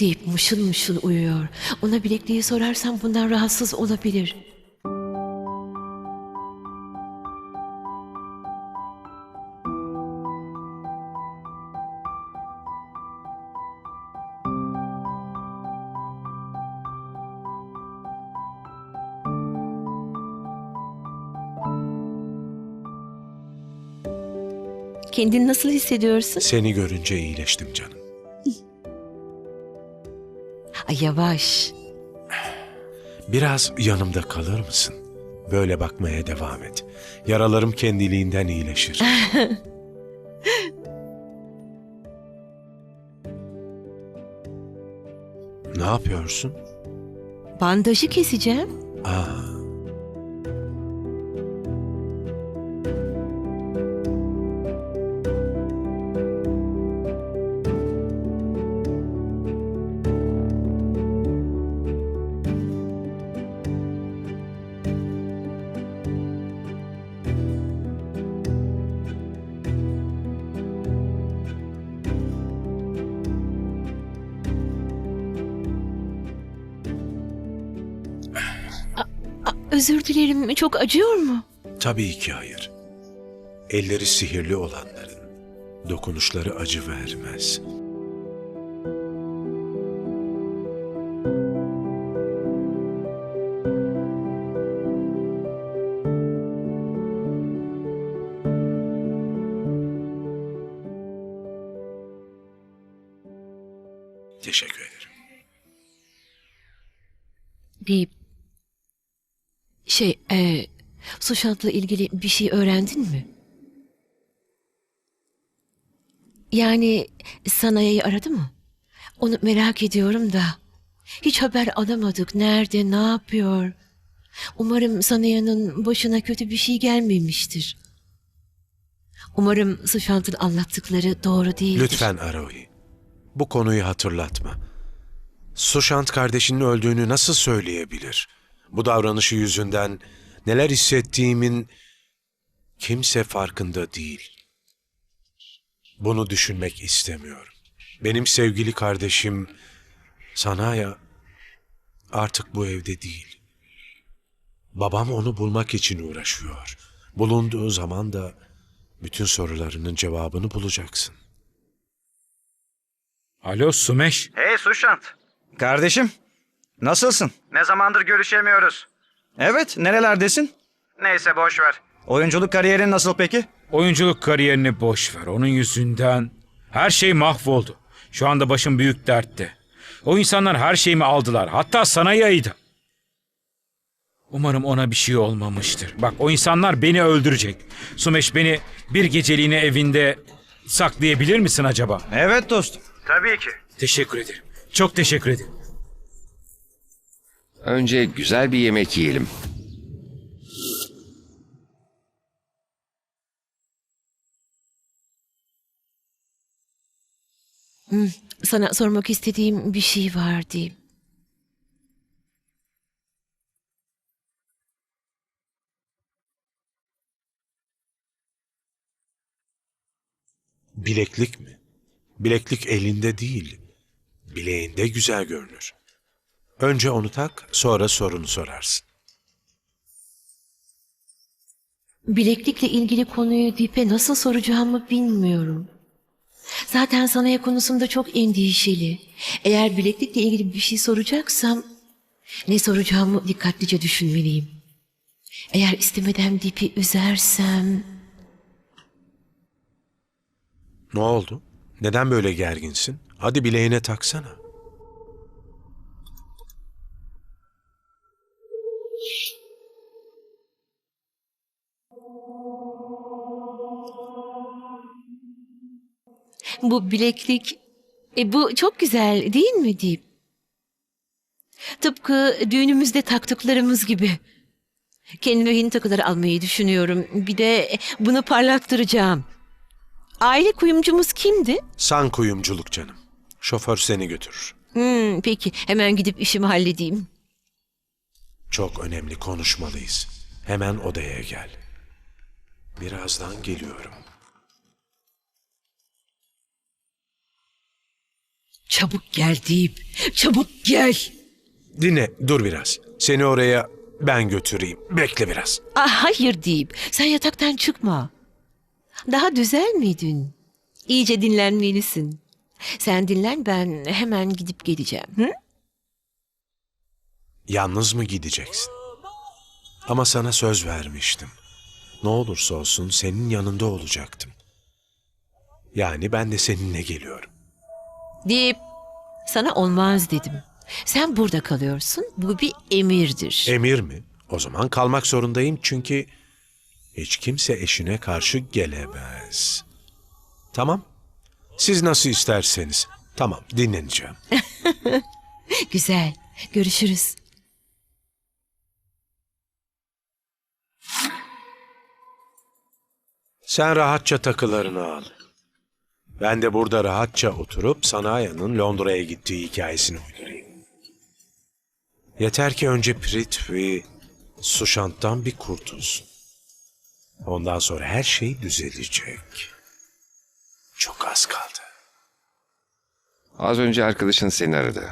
deyip mışıl mışıl uyuyor. Ona bilekliği sorarsam bundan rahatsız olabilir. Kendini nasıl hissediyorsun? Seni görünce iyileştim canım. Yavaş. Biraz yanımda kalır mısın? Böyle bakmaya devam et. Yaralarım kendiliğinden iyileşir. ne yapıyorsun? Bandajı keseceğim. Aa, Özür dilerim. Çok acıyor mu? tabii ki hayır. Elleri sihirli olanların dokunuşları acı vermez. Teşekkür ederim. Deyip şey, e, Sushant'la ilgili bir şey öğrendin mi? Yani Sanaya'yı aradı mı? Onu merak ediyorum da. Hiç haber alamadık. Nerede, ne yapıyor? Umarım Sanaya'nın başına kötü bir şey gelmemiştir. Umarım Sushant'ın anlattıkları doğru değildir. Lütfen Arohi. Bu konuyu hatırlatma. Sushant kardeşinin öldüğünü nasıl söyleyebilir? Bu davranışı yüzünden neler hissettiğimin kimse farkında değil. Bunu düşünmek istemiyorum. Benim sevgili kardeşim Sanaya artık bu evde değil. Babam onu bulmak için uğraşıyor. Bulunduğu zaman da bütün sorularının cevabını bulacaksın. Alo Sumeş. Hey Sushant. Kardeşim, nasılsın? Ne zamandır görüşemiyoruz. Evet, nerelerdesin? Neyse boş ver. Oyunculuk kariyerin nasıl peki? Oyunculuk kariyerini boş ver. Onun yüzünden her şey mahvoldu. Şu anda başım büyük dertte. O insanlar her şeyimi aldılar. Hatta sana yaydı. Umarım ona bir şey olmamıştır. Bak o insanlar beni öldürecek. Sumeş beni bir geceliğine evinde saklayabilir misin acaba? Evet dostum. Tabii ki. Teşekkür ederim. Çok teşekkür ederim. Önce güzel bir yemek yiyelim. Sana sormak istediğim bir şey var diyeyim. Bileklik mi? Bileklik elinde değil, bileğinde güzel görünür. Önce onu tak, sonra sorunu sorarsın. Bileklikle ilgili konuyu Dip'e nasıl soracağımı bilmiyorum. Zaten sanaya konusunda çok endişeli. Eğer bileklikle ilgili bir şey soracaksam ne soracağımı dikkatlice düşünmeliyim. Eğer istemeden Dip'i üzersem... Ne oldu? Neden böyle gerginsin? Hadi bileğine taksana. Bu bileklik... E, bu çok güzel değil mi Dip? Tıpkı düğünümüzde taktıklarımız gibi. Kendime yeni takılar almayı düşünüyorum. Bir de bunu parlattıracağım. Aile kuyumcumuz kimdi? San kuyumculuk canım. Şoför seni götürür. Hmm, peki hemen gidip işimi halledeyim. Çok önemli konuşmalıyız. Hemen odaya gel. Birazdan geliyorum. Çabuk gel deyip, çabuk gel. Dinle, dur biraz. Seni oraya ben götüreyim. Bekle biraz. Ah, hayır deyip, sen yataktan çıkma. Daha düzelmedin. İyice dinlenmelisin. Sen dinlen ben hemen gidip geleceğim. Hı? Yalnız mı gideceksin? Ama sana söz vermiştim. Ne olursa olsun senin yanında olacaktım. Yani ben de seninle geliyorum. Deyip, sana olmaz dedim. Sen burada kalıyorsun. Bu bir emirdir. Emir mi? O zaman kalmak zorundayım çünkü hiç kimse eşine karşı gelemez. Tamam. Siz nasıl isterseniz. Tamam, dinleneceğim. Güzel. Görüşürüz. Sen rahatça takılarını al. Ben de burada rahatça oturup Sanaya'nın Londra'ya gittiği hikayesini uydurayım. Yeter ki önce Prithvi Sushant'tan bir kurtulsun. Ondan sonra her şey düzelecek. Çok az kaldı. Az önce arkadaşın seni aradı.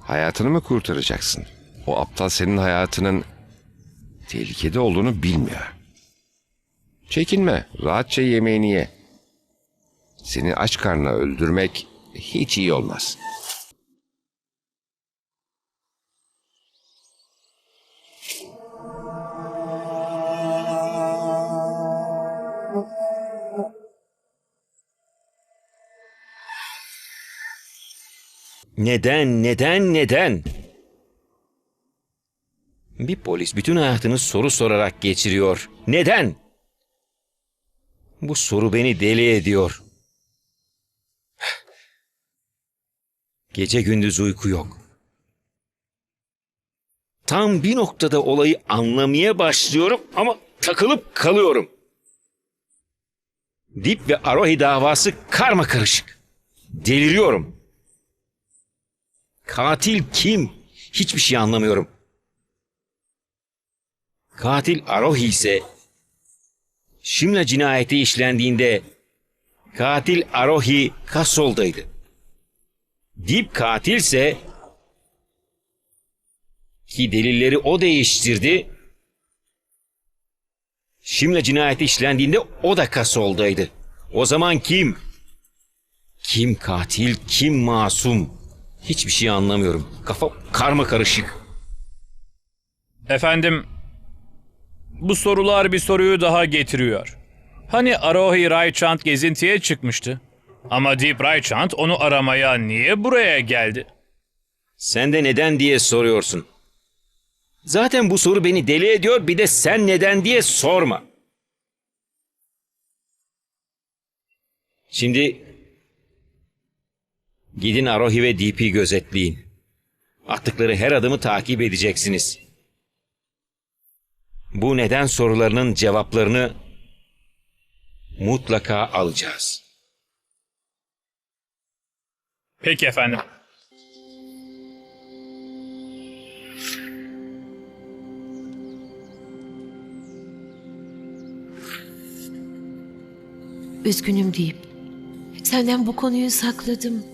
Hayatını mı kurtaracaksın? O aptal senin hayatının tehlikede olduğunu bilmiyor. Çekinme, rahatça yemeğini ye. Seni aç karnına öldürmek hiç iyi olmaz. Neden, neden, neden? Bir polis bütün hayatını soru sorarak geçiriyor. Neden? Bu soru beni deli ediyor. Gece gündüz uyku yok. Tam bir noktada olayı anlamaya başlıyorum ama takılıp kalıyorum. Dip ve Arohi davası karma karışık. Deliriyorum. Katil kim? Hiçbir şey anlamıyorum. Katil Arohi ise Şimla cinayeti işlendiğinde katil Arohi Kasol'daydı. Dip katilse ki delilleri o değiştirdi. Şimla cinayeti işlendiğinde o da Kasol'daydı. O zaman kim? Kim katil, kim masum? Hiçbir şey anlamıyorum. Kafa karma karışık. Efendim, bu sorular bir soruyu daha getiriyor. Hani Arohi Raychant gezintiye çıkmıştı. Ama Deep Raychant onu aramaya niye buraya geldi? Sen de neden diye soruyorsun. Zaten bu soru beni deli ediyor bir de sen neden diye sorma. Şimdi gidin Arohi ve DP gözetleyin. Attıkları her adımı takip edeceksiniz. Bu neden sorularının cevaplarını mutlaka alacağız. Peki efendim. Üzgünüm deyip. Senden bu konuyu sakladım.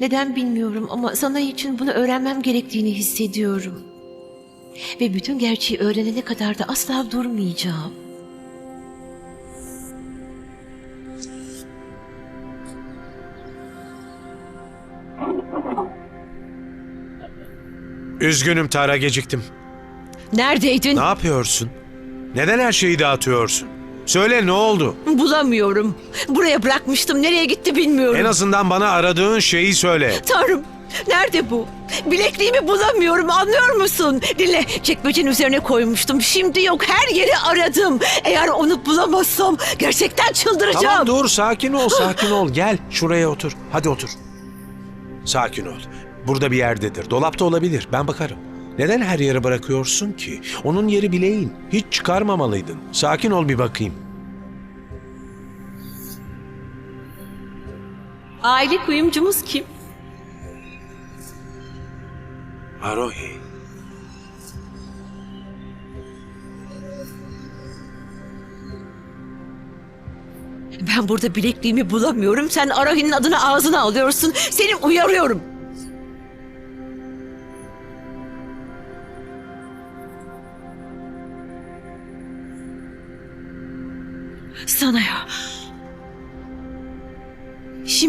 Neden bilmiyorum ama sana için bunu öğrenmem gerektiğini hissediyorum. Ve bütün gerçeği öğrenene kadar da asla durmayacağım. Üzgünüm Tara geciktim. Neredeydin? Ne yapıyorsun? Neden her şeyi dağıtıyorsun? Söyle ne oldu? Bulamıyorum. Buraya bırakmıştım. Nereye gitti bilmiyorum. En azından bana aradığın şeyi söyle. Tanrım nerede bu? Bilekliğimi bulamıyorum anlıyor musun? Dinle çekmecenin üzerine koymuştum. Şimdi yok her yeri aradım. Eğer onu bulamazsam gerçekten çıldıracağım. Tamam dur sakin ol sakin ol. Gel şuraya otur. Hadi otur. Sakin ol. Burada bir yerdedir. Dolapta olabilir. Ben bakarım. Neden her yere bırakıyorsun ki? Onun yeri bileğin. Hiç çıkarmamalıydın. Sakin ol bir bakayım. Aile kuyumcumuz kim? Arohi. Ben burada bilekliğimi bulamıyorum. Sen Arahi'nin adını ağzına alıyorsun. Seni uyarıyorum.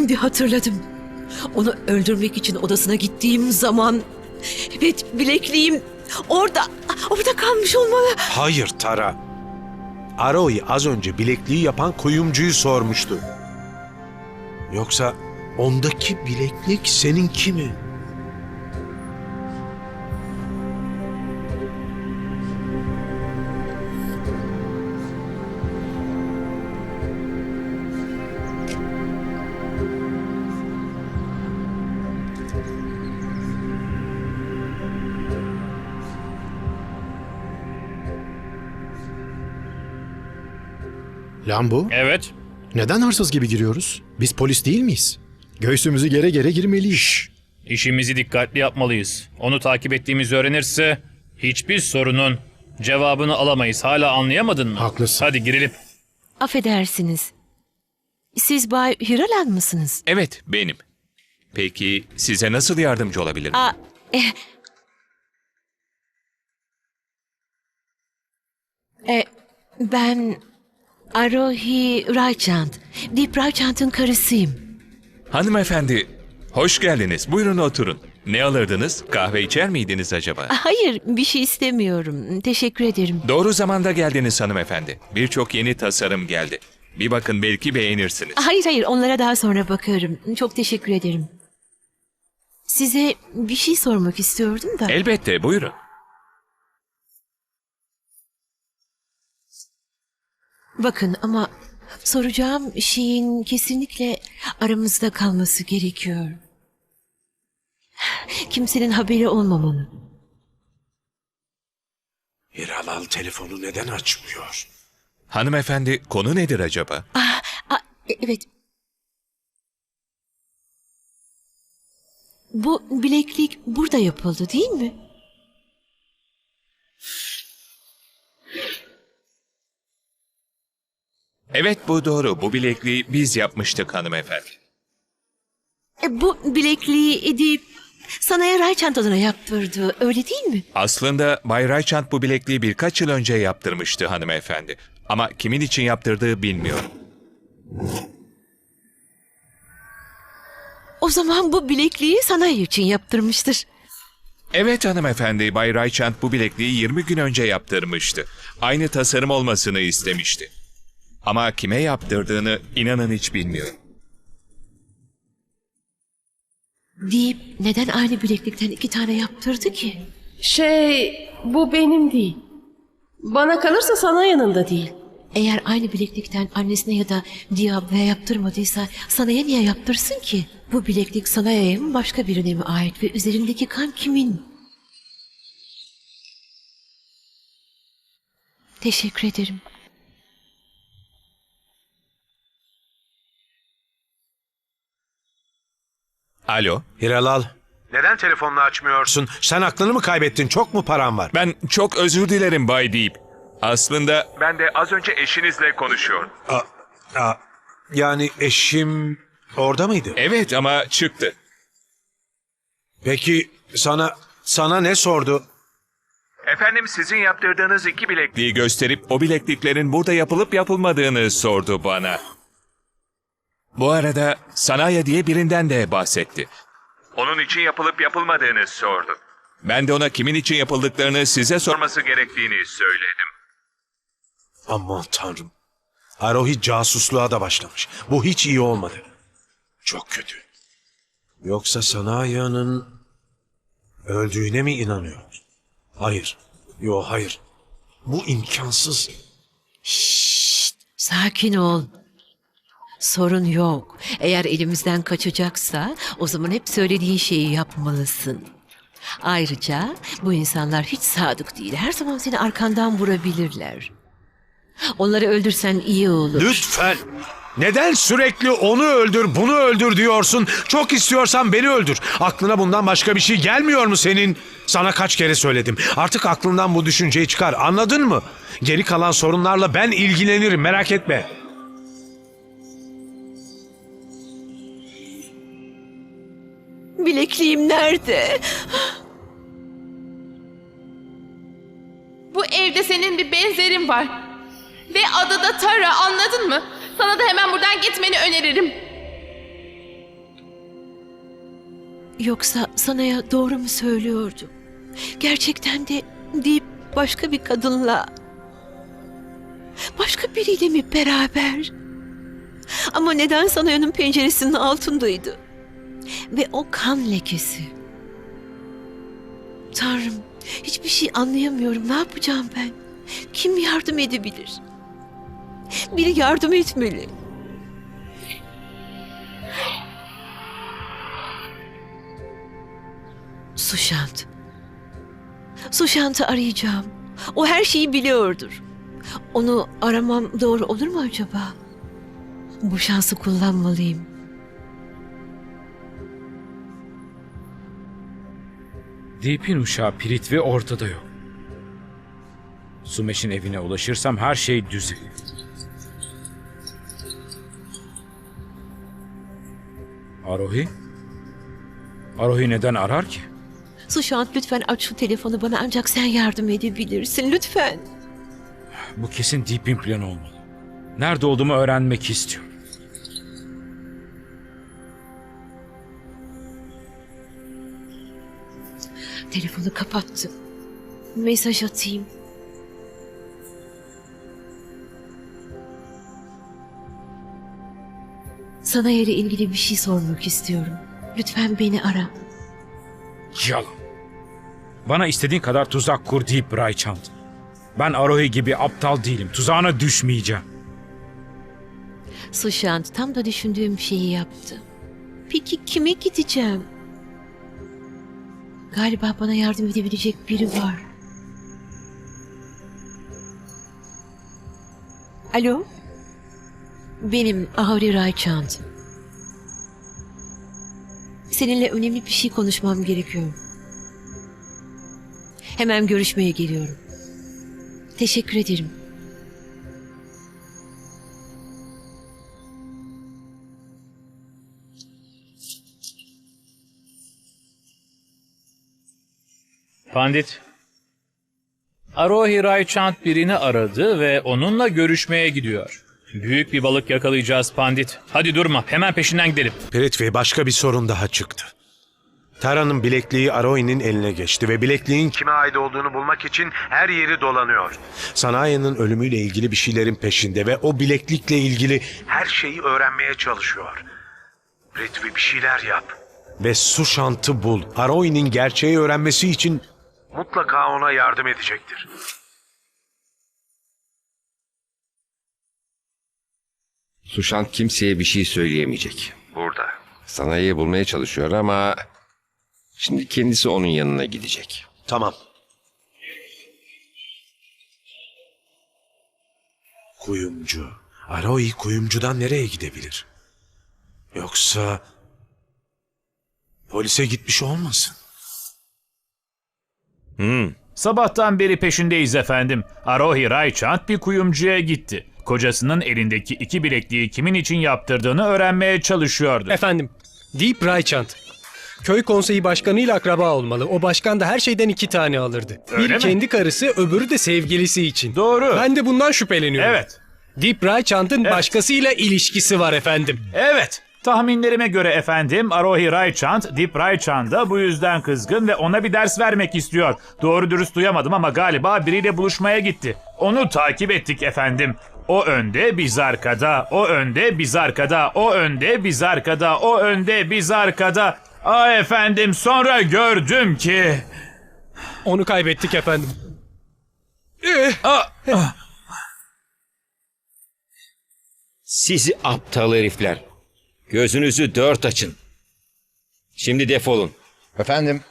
Şimdi hatırladım. Onu öldürmek için odasına gittiğim zaman... Evet bilekliğim orada, orada kalmış olmalı. Hayır Tara. Arohi az önce bilekliği yapan kuyumcuyu sormuştu. Yoksa ondaki bileklik seninki mi? Lambo, Evet. neden hırsız gibi giriyoruz? Biz polis değil miyiz? Göğsümüzü gere gere girmeliyiz. İşimizi dikkatli yapmalıyız. Onu takip ettiğimizi öğrenirse hiçbir sorunun cevabını alamayız. Hala anlayamadın mı? Haklısın. Hadi girelim. Affedersiniz. Siz Bay Hiralan mısınız? Evet, benim. Peki size nasıl yardımcı olabilirim? Aa, eh. E, ben Arohi Raychand. Deep Raychand'ın karısıyım. Hanımefendi, hoş geldiniz. Buyurun oturun. Ne alırdınız? Kahve içer miydiniz acaba? Hayır, bir şey istemiyorum. Teşekkür ederim. Doğru zamanda geldiniz hanımefendi. Birçok yeni tasarım geldi. Bir bakın belki beğenirsiniz. Hayır hayır, onlara daha sonra bakarım. Çok teşekkür ederim. Size bir şey sormak istiyordum da. Elbette, buyurun. Bakın ama soracağım şeyin kesinlikle aramızda kalması gerekiyor. Kimsenin haberi olmamalı. Hiralal telefonu neden açmıyor? Hanımefendi, konu nedir acaba? Aa, e- evet. Bu bileklik burada yapıldı değil mi? Evet, bu doğru. Bu bilekliği biz yapmıştık hanımefendi. E, bu bilekliği Edip Sanaya Rayçant adına yaptırdı. Öyle değil mi? Aslında Bay Raychant bu bilekliği birkaç yıl önce yaptırmıştı hanımefendi. Ama kimin için yaptırdığı bilmiyorum. O zaman bu bilekliği Sanaya için yaptırmıştır. Evet hanımefendi, Bay Raychant bu bilekliği 20 gün önce yaptırmıştı. Aynı tasarım olmasını istemişti. Ama kime yaptırdığını inanın hiç bilmiyorum. Deyip neden aynı bileklikten iki tane yaptırdı ki? Şey, bu benim değil. Bana kalırsa sana yanında değil. Eğer aynı bileklikten annesine ya da Diablo'ya yaptırmadıysa Sanaya niye yaptırsın ki? Bu bileklik Sanaya'ya mı başka birine mi ait ve üzerindeki kan kimin? Teşekkür ederim. Alo, Hiralal. Neden telefonunu açmıyorsun? Sen aklını mı kaybettin? Çok mu paran var? ben çok özür dilerim Bay Deyip. Aslında Ben de az önce eşinizle konuşuyorum. Aa, aa, yani eşim orada mıydı? evet ama çıktı. Peki sana sana ne sordu? Efendim sizin yaptırdığınız iki bilek Bilekliği gösterip o bilekliklerin burada yapılıp yapılmadığını sordu bana. Bu arada Sanaya diye birinden de bahsetti. onun için yapılıp yapılmadığını sordu. Ben de ona kimin için yapıldıklarını size sor... Sorması gerektiğini söyledim. Aman tanrım. Arohi casusluğa da başlamış. Bu hiç iyi olmadı. Çok kötü. Yoksa Sanaya'nın öldüğüne mi inanıyor? Hayır. Yo hayır. Bu imkansız. Sakin ol. Sorun yok. Eğer elimizden kaçacaksa o zaman hep söylediğin şeyi yapmalısın. Ayrıca bu insanlar hiç sadık değil. Her zaman seni arkandan vurabilirler. Onları öldürsen iyi olur. Lütfen. Neden sürekli onu öldür, bunu öldür diyorsun? Çok istiyorsan beni öldür. Aklına bundan başka bir şey gelmiyor mu senin? Sana kaç kere söyledim. Artık aklından bu düşünceyi çıkar. Anladın mı? Geri kalan sorunlarla ben ilgilenirim. Merak etme. Bilekliğim nerede? Bu evde senin bir benzerin var. Ve adı da Tara anladın mı? Sana da hemen buradan gitmeni öneririm. Yoksa Sana'ya doğru mu söylüyordu? Gerçekten de deyip başka bir kadınla, başka biriyle mi beraber? Ama neden Sanaya'nın penceresinin altındaydı? Ve o kan lekesi. Tanrım, hiçbir şey anlayamıyorum. Ne yapacağım ben? Kim yardım edebilir? Biri yardım etmeli. Sushant. Sushant'ı arayacağım. O her şeyi biliyordur. Onu aramam doğru olur mu acaba? Bu şansı kullanmalıyım. Deep'in uşağı Piritvi ortada yok. Sumeş'in evine ulaşırsam her şey düzelir. Arohi? Arohi neden arar ki? Sushant lütfen aç şu telefonu bana ancak sen yardım edebilirsin lütfen. Bu kesin Deep'in planı olmalı. Nerede olduğumu öğrenmek istiyor. Telefonu kapattım. Mesaj atayım. Sana ile ilgili bir şey sormak istiyorum. Lütfen beni ara. Yalan. Bana istediğin kadar tuzak kur deyip Raychant. Ben Arohi gibi aptal değilim. Tuzağına düşmeyeceğim. Sushant tam da düşündüğüm şeyi yaptı. Peki kime gideceğim? Galiba bana yardım edebilecek biri var. Alo? Benim Ahuri Raychant. Seninle önemli bir şey konuşmam gerekiyor. Hemen görüşmeye geliyorum. Teşekkür ederim. Pandit. Arohi Raychant birini aradı ve onunla görüşmeye gidiyor. Büyük bir balık yakalayacağız Pandit. Hadi durma, hemen peşinden gidelim. Piritvi başka bir sorun daha çıktı. Tara'nın bilekliği Aroi'nin eline geçti ve bilekliğin kime ait olduğunu bulmak için her yeri dolanıyor. Sanaya'nın ölümüyle ilgili bir şeylerin peşinde ve o bileklikle ilgili her şeyi öğrenmeye çalışıyor. Piritvi bir şeyler yap. Ve Sushant'ı bul. Aroi'nin gerçeği öğrenmesi için mutlaka ona yardım edecektir. Suşant kimseye bir şey söyleyemeyecek. Burada. Sanayiyi bulmaya çalışıyor ama... Şimdi kendisi onun yanına gidecek. Tamam. Kuyumcu. Aroi kuyumcudan nereye gidebilir? Yoksa polise gitmiş olmasın? Sabahtan beri peşindeyiz efendim. Arohi Raychant bir kuyumcuya gitti. Kocasının elindeki iki bilekliği kimin için yaptırdığını öğrenmeye çalışıyordu. Efendim, Deep Raychant. Köy konseyi başkanıyla akraba olmalı. O başkan da her şeyden iki tane alırdı. Öyle Biri mi? kendi karısı, öbürü de sevgilisi için. Doğru. Ben de bundan şüpheleniyorum. Evet. Deep Raychant'ın Evet. başkasıyla ilişkisi var efendim. Evet. Tahminlerime göre efendim Arohi Raychant, Dip Raychant da bu yüzden kızgın ve ona bir ders vermek istiyor. Doğru dürüst duyamadım ama galiba biriyle buluşmaya gitti. Onu takip ettik efendim. O önde biz arkada, o önde biz arkada, o önde biz arkada, o önde biz arkada. Aa efendim sonra gördüm ki... Onu kaybettik efendim. Sizi aptal herifler. Gözünüzü dört açın. Şimdi defolun. Efendim,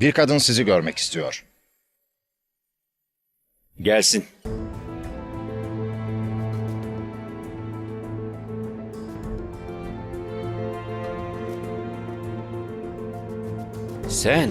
bir kadın sizi görmek istiyor. Gelsin. Sen